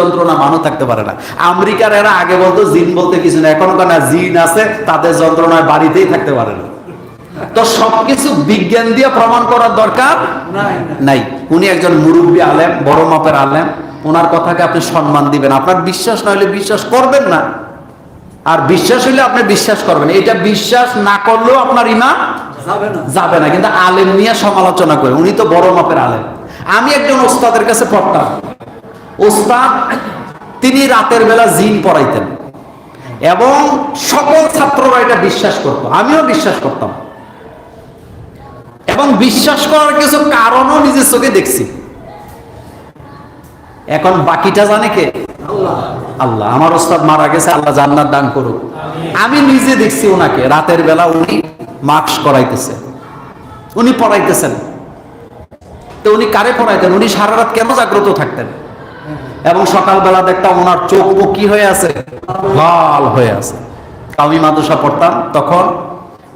যন্ত্রণা মানুষ থাকতে পারে না। আমেরিকার এরা আগে বলতো জিন বলতে কিছু না এখন না জিন আছে তাদের যন্ত্রণায় বাড়িতেই থাকতে পারে না। তো সবকিছু বিজ্ঞান দিয়ে প্রমাণ করার দরকার নাই উনি একজন মুরব্বী আলেম বড় মাপের আলেম। ওনার কথাকে আপনি সম্মান দিবেন। আপনার বিশ্বাস না হলে বিশ্বাস করবেন না। আর বিশ্বাস হইলে আপনি বিশ্বাস করবেন এটা বিশ্বাস না করলেও আপনার ইমান যাবে না। যাবে না। কিন্তু আলেম নিয়ে সমালোচনা করে। উনি তো বড় মাপের আলেম। আমি একজন ওস্তাদের কাছে পড়তাম। ওস্তাদ, তিনি রাতের বেলা জিন পড়াইতেন। এবং সকল ছাত্ররা এটা বিশ্বাস করত। আমিও বিশ্বাস করতাম। এবং বিশ্বাস করার কিছু কারণও নিজের চোখে দেখছি। এখন বাকিটা জানে কে? আল্লাহ। আমার ওস্তাদ মারা গেছে, আল্লাহ জান্নাত দান করুক। আমি নিজে দেখছি ওনাকে। রাতের বেলা উনি মাস্ক করাইতেছে উনি পড়াইতেছেন তো উনি কারে পড়াইতেন উনি সারা রাত কেন জাগ্রত থাকতেন? এবং সকালবেলা দেখতাম ওনার চোখ মুখ কি হয়ে আছে লাল হয়ে আছে। আমি মাদ্রাসা পড়তাম তখন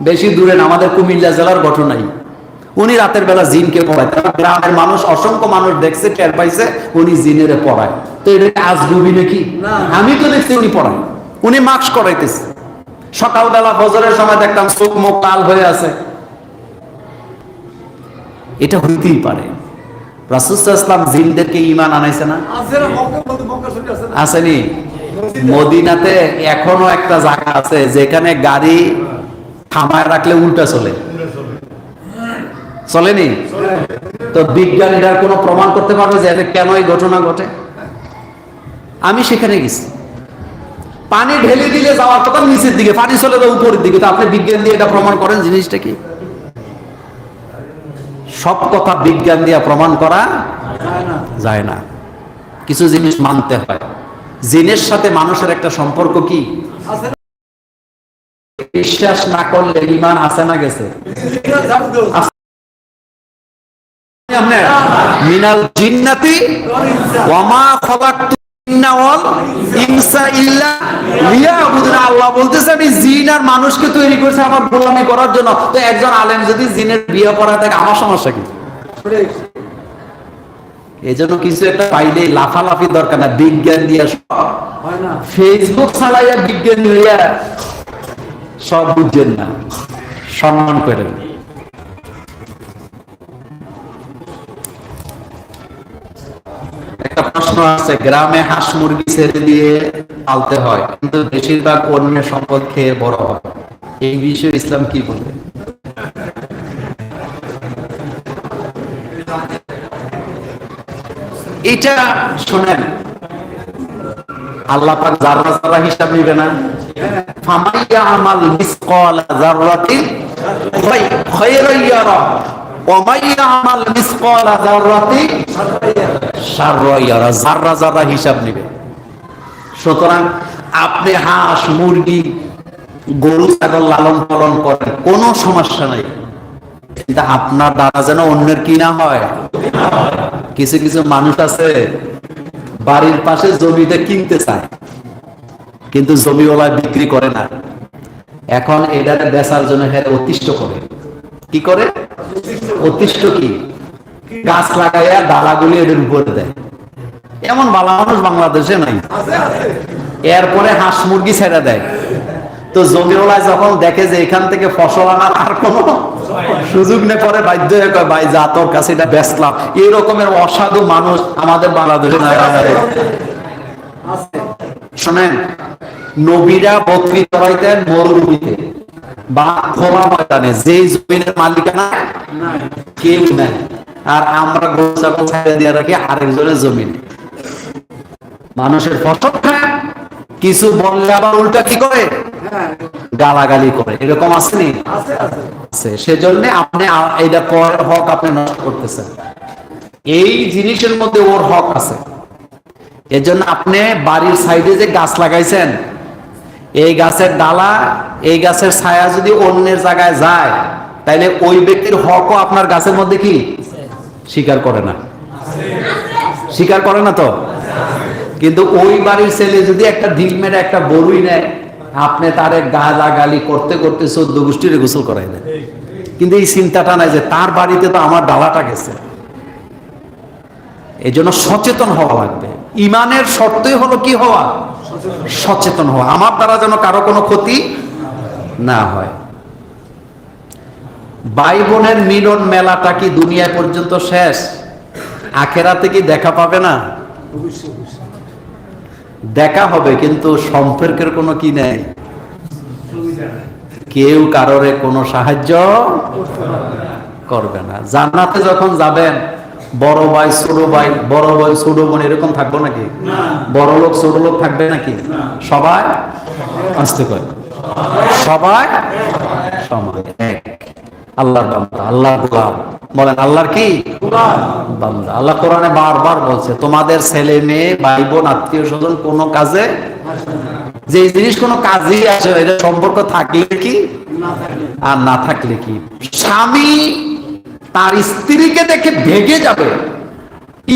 বেশি দূরে না, আমাদের কুমিল্লা জেলার ঘটনাই উনি রাতের বেলা জিনকে পড়াইতেন গ্রামের মানুষ অসংখ্য মানুষ দেখছে টের পাইছে উনি জিনের পড়ায়। তো এটা আজগুবি নাকি। আমি তো দেখছি উনি পড়ায়। উনি মাস্ক করাইতেছে। সকালবেলা ফজরের সময় দেখতাম চোখ মুখ লাল হয়ে আছে। এটা হইতেই পারে। রাসুসাহ ইসলাম জিনদেরকে ইমান আনাইছে না? আসেনি মদিনাতে এখনও একটা জায়গা আছে যেখানে গাড়ি থামায় রাখলে উল্টা চলে। চলেনি? তো বিজ্ঞানীরা কোনো প্রমাণ করতে পারবে যে কেন এই ঘটনা ঘটে? আমি সেখানে গেছি। পানি ঢেলে দিলে যাওয়ার কথা নিচের দিকে পানি চলে যাও উপরের দিকে। তো আপনি বিজ্ঞান দিয়ে এটা প্রমাণ করেন জিনিসটা কি? সব কথা বিজ্ঞান দিয়ে প্রমাণ করা যায় না। কিছু জিনিস মানতে হয়। জিনের সাথে মানুষের একটা সম্পর্ক কি? বিশ্বাস না করলে ইমান আছে না গেছে? মিনাল জিন্নাতি ওয়ামা খালাকতু জিন্না ওয়াল ইনসা ইল্লা লিয়াবুদুন। আল্লাহ বলতেছে আমি জিন আর মানুষকে তৈরি করেছে আমার গোলামি করার জন্য। তো একজন আলেম যদি জিনের বিয়ে পড়া থাকে আমার সমস্যা কি? এই জন্য কিছু একটা পাইলে লাফালাফি দরকার না বিজ্ঞান দিয়ে সব। ফেসবুক চালাইয়া বিজ্ঞান হইয়া সব বুঝছেন না সম্মান করেন। প্রশ্ন আছে, গ্রামে হাঁস মুরগি ছেড়ে দিয়ে পালতে হয়, কিন্তু বেশিরভাগ অন্যের সম্পদ খেয়ে বড় হয়। এই বিষয়ে ইসলাম কি বলে? এটা শোনেন, আল্লাহ পাক জাররা জাররা হিসাব নিবে না। ফামাইয়া আমাল মিসকাল জাররাতিন ইয়ারা হিসাব নিবে সুতরাং আপনি হাঁস, মুরগি, গরু, ছাগল লালন পালন করেন, কোনো সমস্যা নাই। কিন্তু আপনার দ্বারা যেন অন্যের কি না হয়। কিছু কিছু মানুষ আছে, বাড়ির পাশে জমিতে কিনতে চায়, কিন্তু জমিওয়ালা বিক্রি করে না। এখন এটাকে বেচার জন্য হ্যাঁ অতিষ্ঠ করে। কি করে? অতিষ্ঠ কি? গাছ লাগাইয়া ডালাগুলি এদের উপরে দেয়। এমন ভালো মানুষ বাংলাদেশে নাই। এরপরে হাঁস মুরগি ছেড়ে দেয়। তো জমিওয়ালা যখন দেখে যে এখান থেকে ফসল আনার আর কোনো সুযোগ নেই, পরে বাধ্য হয়ে কয়, ভাই, যা তোর কাছে, এটা বেচলাম এই অসাধু মানুষ আমাদের বাংলাদেশে নাই। শোনেন, নবীরা বকরি চড়াইতেন মরুভূমিতে। বা জমিনের মালিকানা কেউ আর আমরা দিয়ে রাখি আরেকজনের জমিন। মানুষের ফসল খায় কিছু বললে আবার উল্টা কি করে? গালাগালি করে। এরকম আসেনি আছে। সেজন্য আপনি এটা হক আপনি নষ্ট করতেছেন। এই জিনিসের মধ্যে ওর হক আছে। এজন্য আপনি বাড়ির সাইডে যে গাছ লাগাইছেন এই গাছের ডালা, এই গাছের ছায়া যদি অন্যের জায়গায় যায়, তাইলে ওই ব্যক্তির হকও আপনার গাছের মধ্যে কি? স্বীকার করে না। স্বীকার করে না তো? কিন্তু ওই বাড়ির ছেলে যদি একটা ঢিল মেরে একটা বরুই নেয়, আপনি তারে গালাগালি করতে করতে চোদ্দ গোষ্ঠীরে গোসল করাই দেন। কিন্তু এই চিন্তাটা নাই যে তার বাড়িতে তো আমার ডালাটা গেছে। এই জন্য সচেতন হওয়া লাগবে। ইমানের শর্তই হলো কি হওয়া? সচেতন হওয়া। আমার দ্বারা যেন কারও কোনো ক্ষতি না হয়। ভাই বোনের মিলন মেলাটা কি দুনিয়া পর্যন্ত শেষ? আখেরাতে কি দেখা পাবে না? দেখা হবে, কিন্তু সম্পর্কের কোনো কি নেই? কেউ কারোরে কোনো সাহায্য করবে না। জান্নাতে যখন যাবেন বড় ভাই ছোট ভাই বড় ভাই ছোট বোন এরকম থাকব নাকি। বড় লোক ছোট লোক থাকবে নাকি? সবাই আসতে করে সবাই সমান এক। আল্লাহর বান্দা আল্লাহর গোলাম। বলেন আল্লাহর কি? বান্দা আল্লাহ কোরআনে বারবার বলছে তোমাদের ছেলে মেয়ে ভাই বোন আত্মীয় স্বজন কোনো কাজে যে জিনিস কোনো কাজেই আসে এটা সম্পর্ক থাকলে কি? আর না থাকলে কি? স্বামী তার স্ত্রীকে দেখে ভেগে যাবে।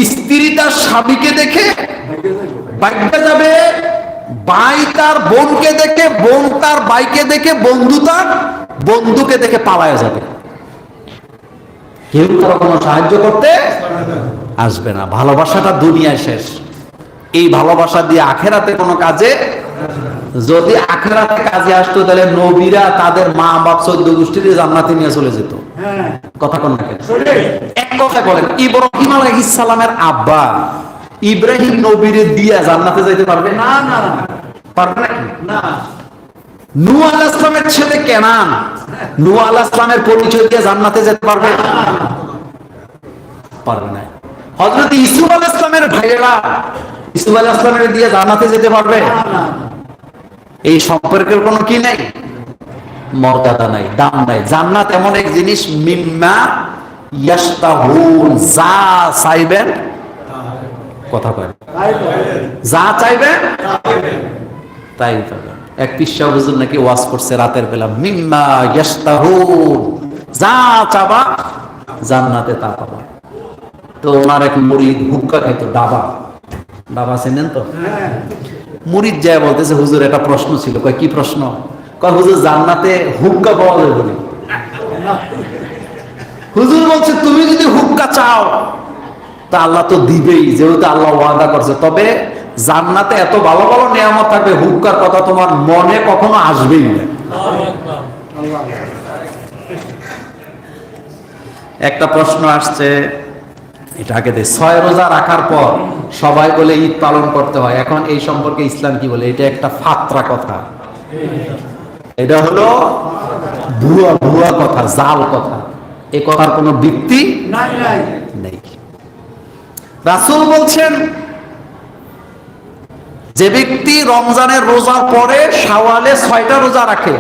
স্ত্রী তার স্বামীকে দেখে ভেঙে যাবে। ভাই তার বোনকে দেখে, বোন তার বাইকে দেখে, বন্ধু তার বন্ধুকে দেখে পালায় যাবে। কেউ তার কোনো সাহায্য করতে আসবে না। ভালোবাসাটা দুনিয়ায় শেষ। এই ভালোবাসা দিয়ে আখেরাতে কোনো কাজে যদি আখেরাতে কাজে আসতো তাহলে নবীরা তাদের মা বাপ চোদ্দ গোষ্ঠীর জান্নাতে নিয়ে চলে যেত। হ্যাঁ। কথা কোন না এক কথা বলেন ইব্রাহিম আলাইহিস সালামের আব্বা ইব্রাহিম নবীরে দিয়া জান্নাতে যাইতে পারবে? না না না। না পারবে নাকি? না। নূহ আলাইহিস সালামের ছেলে কেনান? নূহ আলাইহিস সালামের পরিচয় দিয়ে জান্নাতে যেতে পারবে? পারবে না হযরত ইসুফ আলাইহিস সালামের ভাইয়েরা ইসুফ আলাইহিস সালামের দিয়ে জান্নাতে যেতে পারবে? না না। এই সম্পর্কের কোনো কি নাই? মর্যাদা নাই, দাম নাই। জান্নাত এমন এক জিনিস, মিম্মা ইয়াস্তাহুন যা চাইবেন, কথা কয়। যা চাইবেন, তাই পাবেন। এক পিসা হুজুর নাকি ওয়াজ করছে রাতের বেলা, মিম্মা ইয়াস্তাহুন যা চাবা, জান্নাতে তা পাবা। তো ওনার এক মুড়িদ হুক্কা খাইতো ডাবা ডাবা চেনেন তো? মুরিদ যায় বলতেছে হুজুর একটা প্রশ্ন ছিল। কয় কি প্রশ্ন? কয় হুজুর জান্নাতে হুক্কা পাওয়া যাবে না হুজুর বলছে তুমি যদি হুক্কা চাও তা আল্লাহ তো দিবেই যেহেতু আল্লাহ ওয়াদা করছে। তবে জান্নাতে এত ভালো ভালো নিয়ামত থাকবে হুক্কার কথা তোমার মনে কখনো আসবেই না। একটা প্রশ্ন আসছে এটা আগে ছয় রোজা রাখার পর সবাই বলে ঈদ পালন করতে হয়। এখন এই সম্পর্কে ইসলাম কি বলে? এটা একটা ফাত্রা কথা। এটা হলো ভুয়া ভুয়া কথা জাল কথা। এ কথার কোনো ভিত্তি নাই। রাসূল বলছেন যে ব্যক্তি রমজানের রোজার পরে শাওয়ালে ছয়টা রোজা রাখে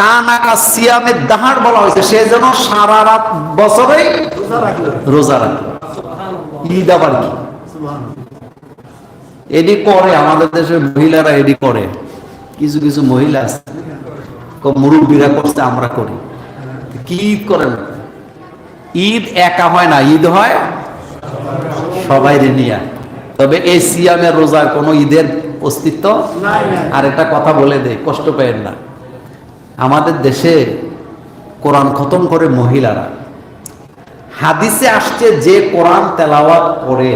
কানাকা সিয়ামের দাহার বলা হয়েছে সে যেন সারা রাত বছরেই রোজা রাখে ঈদ আবার কি? এডি করে আমাদের দেশের মহিলারা এডি করে কিছু কিছু মহিলা আছে মুরব্বীরা করছে আমরা করি। কি ঈদ করেন? ঈদ একা হয় না ঈদ হয় সবাই নিয়া। তবে এই সিয়ামের রোজার কোনো ঈদের অস্তিত্ব আর একটা কথা বলে দেয় কষ্ট পেয়েন না। আমাদের দেশে কোরআন খতম করে মহিলারা। হাদিসে আসছে যে কোরআন তেলাওয়াত করে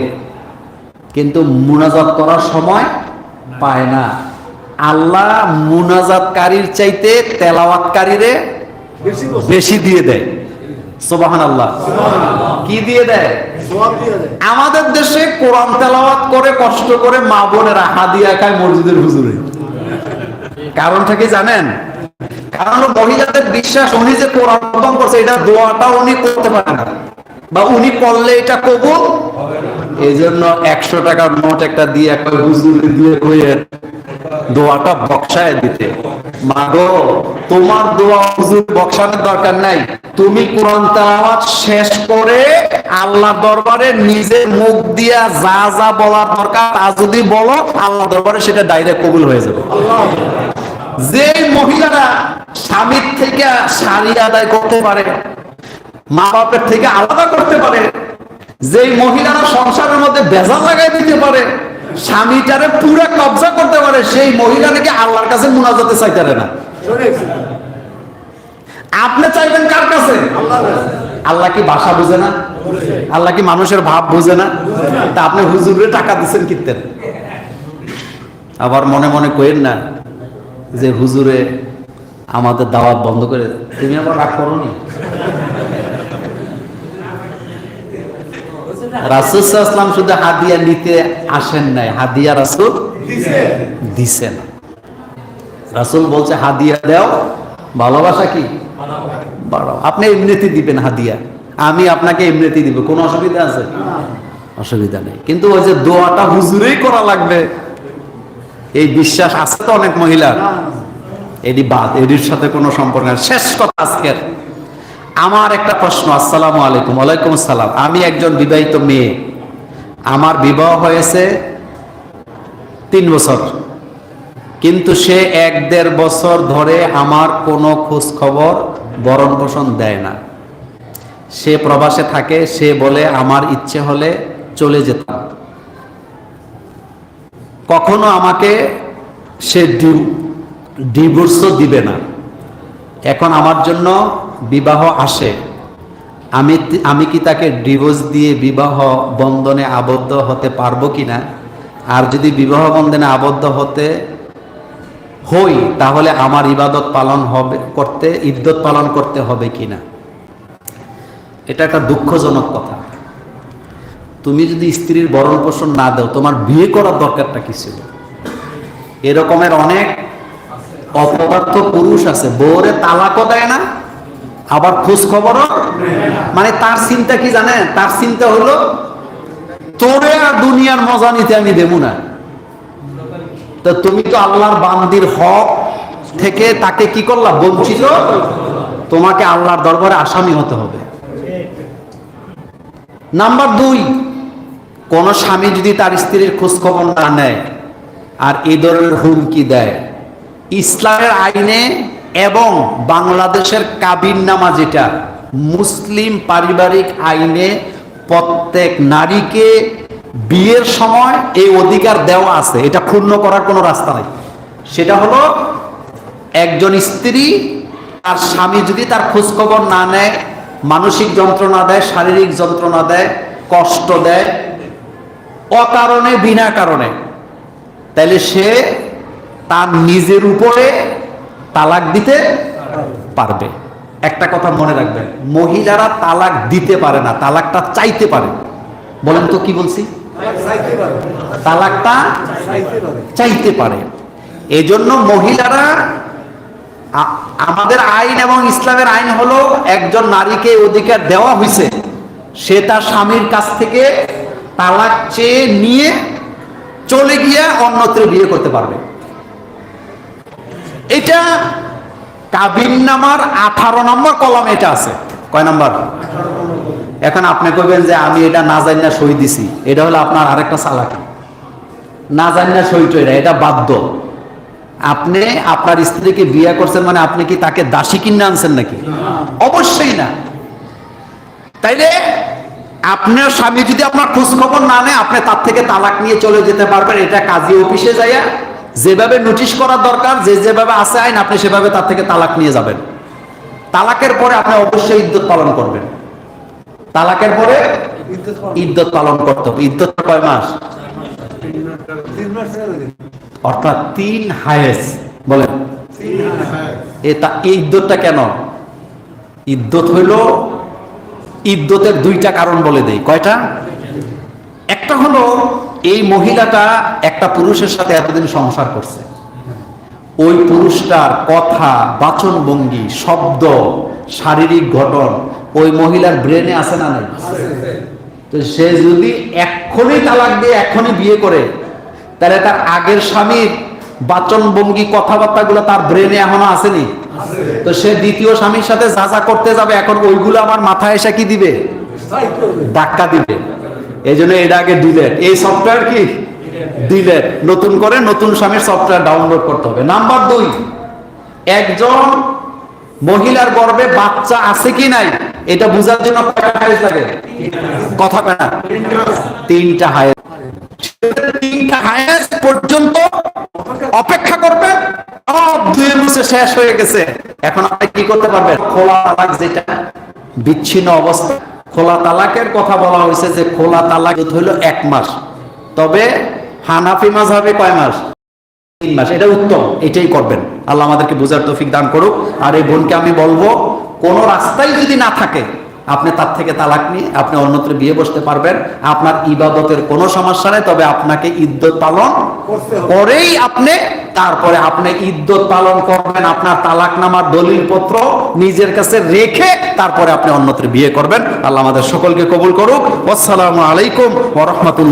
কিন্তু মুনাজাত করার সময় পায় না। আল্লাহ মুনাজাতকারীর চাইতে তেলাওয়াতকারীরে বেশি বেশি দিয়ে দেয়। সোবাহান আল্লাহ কি দিয়ে দেয়? দিয়ে দেয়। আমাদের দেশে কোরআন তেলাওয়াত করে কষ্ট করে মা বোনেরা হাদিয়া খায় মসজিদের হুজুরে। কারণটা কি জানেন? কারণ হলো মহিলাদের বিশ্বাস, উনি যে কোরআন করছে, এটা দোয়াটা উনি করতে পারে না। বা উনি করলে এটা কবুল? এই জন্য একশো টাকার নোট একটা দিয়ে একটা হুজুরে দিয়ে কইয়ের দোয়াটা বক্সায় দিতে। মাগো, তোমার দোয়া হুজুর বক্সানোর দরকার নাই। তুমি কোরআন তেলাওয়াত শেষ করে আল্লাহ দরবারে নিজের মুখ দিয়া যা যা বলার দরকার, তা যদি বলো আল্লাহ দরবারে সেটা ডাইরেক্ট কবুল হয়ে যাবে। যে মহিলারা স্বামীর থেকে শাড়ি আদায় করতে পারে মা বাপের থেকে আলাদা করতে পারে যে মহিলারা সংসারের মধ্যে বেজাল লাগাই দিতে পারে, স্বামীটারে পুরো কবজা করতে পারে, সেই মহিলা নাকি আল্লাহর কাছে মুনাজাতে চাইতে না। আপনি চাইবেন কার কাছে? আল্লাহ কি ভাষা বুঝে না? আল্লাহ কি মানুষের ভাব বুঝে না? তা আপনি হুজুরে টাকা দিচ্ছেন কীর্তেন আবার মনে মনে কইেন না যে হুজুরে আমাদের দাওয়াত বন্ধ করে তুমি আবার রাগ করো নি রাসুল ইসলাম শুধু হাদিয়া নিতে আসেন নাই হাদিয়া রাসুল দিছেন রাসুল বলছে হাদিয়া দাও ভালোবাসা কি? বাড়াও। আপনি এমনিতে দিবেন হাদিয়া। আমি আপনাকে এমনিতে দিব। কোনো অসুবিধা আছে? অসুবিধা নেই। কিন্তু ওই যে দোয়াটা হুজুরেই করা লাগবে। এই বিশ্বাস আছে তো অনেক মহিলার এটি বাদ, এটির সাথে কোনো সম্পর্ক নেই। শেষ কথা আজকের। আমার একটা প্রশ্ন, আসসালামু আলাইকুম, ওয়ালাইকুম আসসালাম। আমি একজন বিবাহিত মেয়ে। আমার বিবাহ হয়েছে তিন বছর। কিন্তু সে এক দেড় বছর ধরে আমার কোনো খোঁজ খবর বরণ পোষণ দেয় না। সে প্রবাসে থাকে, সে বলে, আমার ইচ্ছে হলে চলে যেতাম। কখনো আমাকে সে ডিভোর্সও দিবে না। এখন আমার জন্য বিবাহ আসে। আমি আমি কি তাকে ডিভোর্স দিয়ে বিবাহ বন্ধনে আবদ্ধ হতে পারব কি না আর যদি বিবাহ বন্ধনে আবদ্ধ হতে হই, তাহলে আমার ইবাদত পালন হবে, করতে ইদ্যত পালন করতে হবে কি না এটা একটা দুঃখজনক কথা। তুমি যদি স্ত্রীর বরণ পোষণ না দাও, তোমার বিয়ে করার দরকারটা কি ছিল? এরকমের অনেক অপদার্থ পুরুষ আছে। বউরে তালাকও দেয় না, আবার খোঁজ খবরও? মানে তার চিন্তা কি জানেন তার চিন্তা হলো, তোরে আর দুনিয়ার মজা নিতে আমি দেবো না। তো তুমি তো আল্লাহর বান্দির হক থেকে তাকে কি করলা? বঞ্চিত? তোমাকে আল্লাহর দরবারে আসামি হতে হবে। নাম্বার দুই কোন স্বামী যদি তার স্ত্রীর খোঁজ খবর না নেয়, আর এই ধরনের হুমকি দেয়। ইসলামের আইনে এবং বাংলাদেশের কাবিন নামা যেটা, মুসলিম পারিবারিক আইনে প্রত্যেক নারীকে বিয়ের সময় এই অধিকার দেওয়া আছে। এটা ক্ষুণ্ণ করার কোনো রাস্তা নেই। সেটা হলো, একজন স্ত্রী তার স্বামী যদি তার খোঁজখবর না নেয়, মানসিক যন্ত্রণা দেয়, শারীরিক যন্ত্রণা দেয়, কষ্ট দেয় অকারণে, বিনা কারণে। তাহলে সে তার নিজের উপরে তালাক দিতে পারবে। একটা কথা মনে রাখবেন, মহিলারা তালাক দিতে পারে না, তালাকটা চাইতে পারে। বলেন তো কি বলছি? তালাকটা চাইতে পারে। চাইতে পারে এই জন্য মহিলারা আমাদের আইন এবং ইসলামের আইন হলো, একজন নারীকে অধিকার দেওয়া হয়েছে সে তার স্বামীর কাছ থেকে তালাক চেয়ে নিয়ে চলে গিয়ে অন্যত্র বিয়ে করতে পারবে। এটা কাবিন নামার আঠারো নম্বর কলম এটা আছে। কয় নম্বর? এখন আপনি কইবেন যে আমি এটা না জানি না সই দিছি। এটা হলো আপনার আরেকটা চালাকি। না জানি না সই টইরা এটা বাধ্য। আপনি, আপনার স্ত্রীকে বিয়ে করছেন মানে আপনি কি তাকে দাসী কিনে আনছেন নাকি? অবশ্যই না। তাইলে আপনার স্বামী যদি আপনার খোঁজ খবর না নেয় আপনি তার থেকে তালাক নিয়ে চলে যেতে পারবেন। এটা কাজী অফিসে যাইয়া যেভাবে নোটিশ করার দরকার যে যেভাবে আছে আইন আপনি সেভাবে তার থেকে তালাক নিয়ে যাবেন। তালাকের পরে আপনি অবশ্যই ইদ্যত পালন করবেন। তালাকের পরে ইদ্যুৎ পালন। করতে হবে। ইদ্যত কয় মাস। অর্থাৎ তিন হায়েস। বলেন। এই ইদ্যতটা কেন? ইদ্যত হইল ইদ্যতের দুইটা কারণ বলে দেই। কয়টা? একটা হলো, এই মহিলাটা একটা পুরুষের সাথে এতদিন সংসার করছে। ওই পুরুষটার কথা বাচন ভঙ্গি শব্দ, শারীরিক গঠন, ওই মহিলার ব্রেনে আছে না নাই? তো সে যদি এক্ষুনি তালাক দিয়ে এক্ষুনি বিয়ে করে, তাহলে তার আগের স্বামীর বাচন ভঙ্গি কথাবার্তাগুলো তার ব্রেনে এখনও আসেনি? তো সে দ্বিতীয় স্বামীর সাথে যা যা করতে যাবে, এখন ওইগুলো আমার মাথায় এসে কি দিবে? ধাক্কা দিবে। এই জন্য এটা আগে ডিলেট এই সফটওয়্যার কি? ডিলেট নতুন করে নতুন স্বামীর সফটওয়্যার ডাউনলোড করতে হবে। নাম্বার দুই, একজন মহিলার গর্ভে বাচ্চা আছে কি নাই? এটা বোঝার জন্য কয়টা হায়েস লাগে। কথা কয় না? তিনটা হায়েস তিনটা হায়েস পর্যন্ত অপেক্ষা করবেন। সব দুই মাসে শেষ হয়ে গেছে। এখন আপনি কি করতে পারবেন? খোলা তালাক যেটা, বিচ্ছিন্ন অবস্থা। খোলা তালাকের কথা বলা হয়েছে যে খোলা তালাক হইল এক মাস। তবে হানাফি মাঝহাবে কয় মাস? তিন মাস। এটা উত্তম। এটাই করবেন। আল্লাহ আমাদেরকে বোঝার তৌফিক দান করুক। আর এই বোনকে আমি বলব, কোন রাস্তাই যদি না থাকে আপনি তার থেকে তালাক নিয়ে আপনি অন্যত্র বিয়ে বসতে পারবেন। আপনার ইবাদতের কোনো সমস্যা নেই তবে আপনাকে ইদ্যত পালন পরেই করেই আপনি তারপরে আপনি ইদ্যত পালন করবেন আপনার তালাক নামার দলিল পত্র নিজের কাছে রেখে তারপরে আপনি অন্যত্র বিয়ে করবেন। আল্লাহ আমাদের সকলকে কবুল করুক। আসসালামু আলাইকুম ওয়া রাহমাতুল্লাহ।